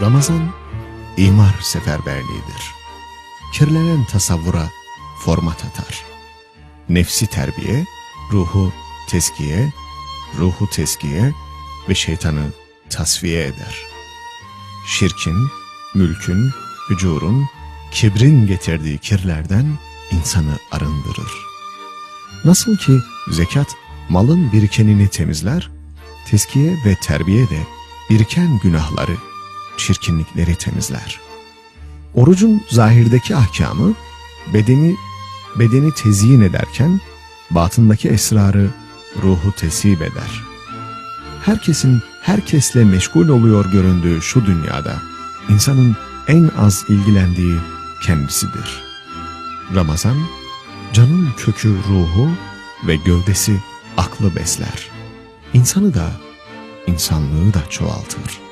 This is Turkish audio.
Ramazan, imar seferberliğidir. Kirlenen tasavvura format atar. Nefsi terbiye, ruhu teskiye, ruhu teskiye ve şeytanı tasfiye eder. Şirkin, mülkün, hücurun, kibrin getirdiği kirlerden insanı arındırır. Nasıl ki zekat malın birikenini temizler, teskiye ve terbiye de biriken günahları, çirkinlikleri temizler. Orucun zahirdeki ahkamı bedeni bedeni tezyin ederken batındaki esrarı ruhu tesip eder. Herkesin herkesle meşgul oluyor göründüğü şu dünyada insanın en az ilgilendiği kendisidir. Ramazan, canın kökü ruhu ve gövdesi aklı besler. İnsanı da, insanlığı da çoğaltır.